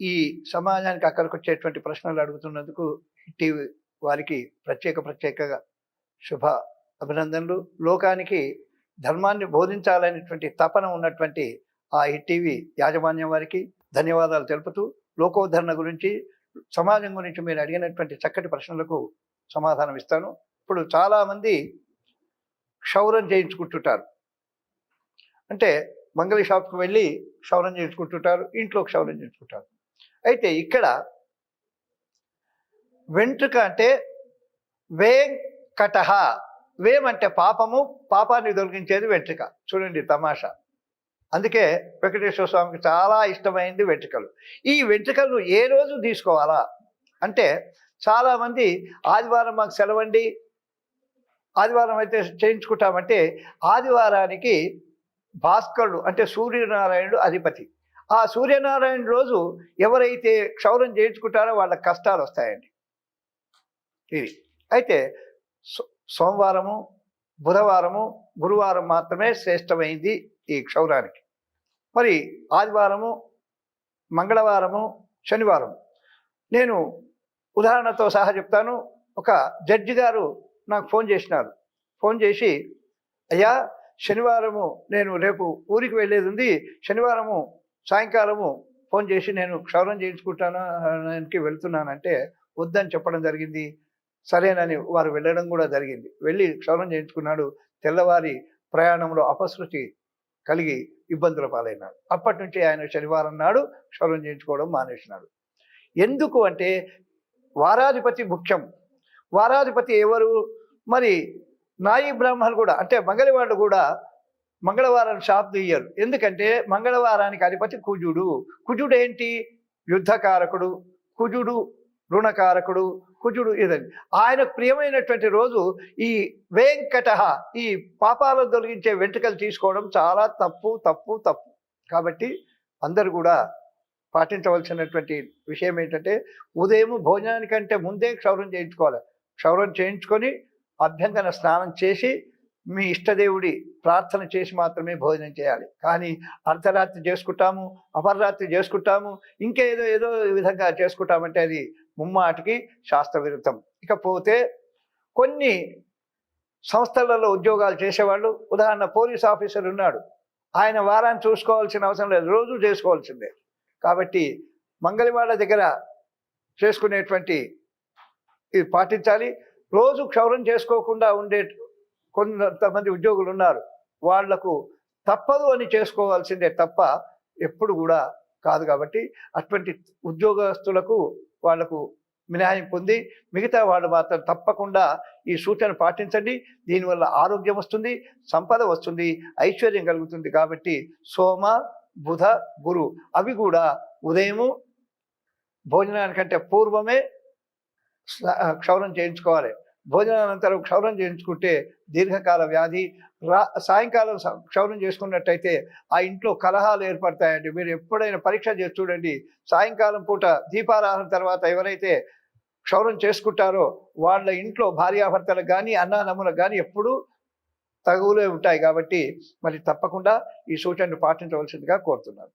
ఈ సమాజానికి అక్కడికి వచ్చేటువంటి ప్రశ్నలు అడుగుతున్నందుకు టీవీ వారికి ప్రత్యేక ప్రత్యేకగా శుభ అభినందనలు. లోకానికి ధర్మాన్ని బోధించాలనేటువంటి తపన ఉన్నటువంటి ఆ టీవీ యాజమాన్యం వారికి ధన్యవాదాలు తెలుపుతూ లోకోద్ధరణ గురించి సమాజం గురించి మీరు అడిగినటువంటి చక్కటి ప్రశ్నలకు సమాధానం ఇస్తాను. ఇప్పుడు చాలామంది క్షౌరం చేయించుకుంటుంటారు. అంటే మంగళ షాప్కి వెళ్ళి క్షౌరం చేయించుకుంటుంటారు ఇంట్లో క్షౌరం చేయించుకుంటారు. అయితే ఇక్కడ వెంట్రుక అంటే వేం కటహ వేం అంటే పాపము పాపాన్ని తొలగించేది వెంట్రుక. చూడండి తమాషా. అందుకే వెంకటేశ్వర స్వామికి చాలా ఇష్టమైంది వెంట్రుకలు. ఈ వెంట్రుకలు ఏ రోజు తీసుకోవాలా? అంటే చాలామంది ఆదివారం మాకు సెలవండి ఆదివారం అయితే చేయించుకుంటామంటే ఆదివారానికి భాస్కరుడు అంటే సూర్యనారాయణుడు అధిపతి. ఆ సూర్యనారాయణ రోజు ఎవరైతే క్షౌరం చేయించుకుంటారో వాళ్ళ కష్టాలు వస్తాయండి. ఇది. అయితే సో- సోమవారము బుధవారము గురువారం మాత్రమే శ్రేష్టమైంది ఈ క్షౌరానికి. మరి ఆదివారము మంగళవారము శనివారం నేను ఉదాహరణతో సహా చెప్తాను. ఒక జడ్జి గారు నాకు ఫోన్ చేసినారు. ఫోన్ చేసి అయ్యా శనివారము నేను రేపు ఊరికి వెళ్ళేది ఉంది. శనివారము సాయంకాలము ఫోన్ చేసి నేను క్షౌరం చేయించుకుంటాను వెళ్తున్నాను వెళ్తున్నానంటే వద్దని చెప్పడం జరిగింది. సరేనని వారు వెళ్ళడం కూడా జరిగింది. వెళ్ళి క్షౌరం చేయించుకున్నాడు. తెల్లవారి ప్రయాణంలో అపశృతి కలిగి ఇబ్బందుల పాలైనాడు. అప్పటి నుంచి ఆయన శనివారం నాడు క్షౌరం చేయించుకోవడం మానేసినాడు. ఎందుకు అంటే వారాధిపతి ముఖ్యం. వారాధిపతి ఎవరు? మరి నాయి బ్రాహ్మణులు కూడా అంటే మంగళవాళ్ళు కూడా మంగళవారం షాప్ తీయరు ఎందుకంటే మంగళవారానికి అధిపతి కుజుడు. కుజుడు ఏంటి? యుద్ధకారకుడు కుజుడు రుణకారకుడు కుజుడు ఇదండి ఆయనకు ప్రియమైనటువంటి రోజు ఈ వెంకట ఈ పాపాలను తొలగించే వెంట్రుకలు తీసుకోవడం చాలా తప్పు తప్పు తప్పు. కాబట్టి అందరూ కూడా పాటించవలసినటువంటి విషయం ఏంటంటే ఉదయం భోజనానికంటే ముందే క్షౌరం చేయించుకోవాలి. క్షౌరం చేయించుకొని అభ్యంగన స్నానం చేసి మీ ఇష్టదేవుడి ప్రార్థన చేసి మాత్రమే భోజనం చేయాలి. కానీ అర్ధరాత్రి చేసుకుంటాము అపర్రాత్రి చేసుకుంటాము ఇంకేదో ఏదో విధంగా చేసుకుంటామంటే అది ముమ్మాటికి శాస్త్ర విరుద్ధం ఇకపోతే కొన్ని సంస్థలలో ఉద్యోగాలు చేసేవాళ్ళు ఉదాహరణ పోలీస్ ఆఫీసర్ ఉన్నాడు. ఆయన వారాన్ని చూసుకోవాల్సిన అవసరం లేదు రోజు చేసుకోవాల్సిందే. కాబట్టి మంగళవాడ దగ్గర చేసుకునేటువంటి ఇది పాటించాలి. రోజు క్షౌరం చేసుకోకుండా ఉండే కొంతమంది ఉద్యోగులు ఉన్నారు. వాళ్ళకు తప్పదు అని చేసుకోవాల్సిందే తప్ప ఎప్పుడు కూడా కాదు కాబట్టి అటువంటి ఉద్యోగస్తులకు వాళ్ళకు మినహాయం పొంది మిగతా వాళ్ళు మాత్రం తప్పకుండా ఈ సూచన పాటించండి. దీనివల్ల ఆరోగ్యం వస్తుంది సంపద వస్తుంది ఐశ్వర్యం కలుగుతుంది కాబట్టి సోమ బుధ గురు అవి కూడా ఉదయము భోజనానికంటే పూర్వమే స్నా- క్షౌరం చేయించుకోవాలి. భోజనానంతరం క్షౌరం చేయించుకుంటే దీర్ఘకాల వ్యాధి రా సాయంకాలం క్షౌరం చేసుకున్నట్టయితే ఆ ఇంట్లో కలహాలు ఏర్పడతాయండి. మీరు ఎప్పుడైనా పరీక్ష చేసి చూడండి. సాయంకాలం పూట దీపారాధన తర్వాత ఎవరైతే క్షౌరం చేసుకుంటారో వాళ్ళ ఇంట్లో భార్యాభర్తలకు కానీ అన్నానమ్ములకు కానీ ఎప్పుడూ తగువులే ఉంటాయి కాబట్టి మరి తప్పకుండా ఈ సూచనను పాటించవలసిందిగా కోరుతున్నాను.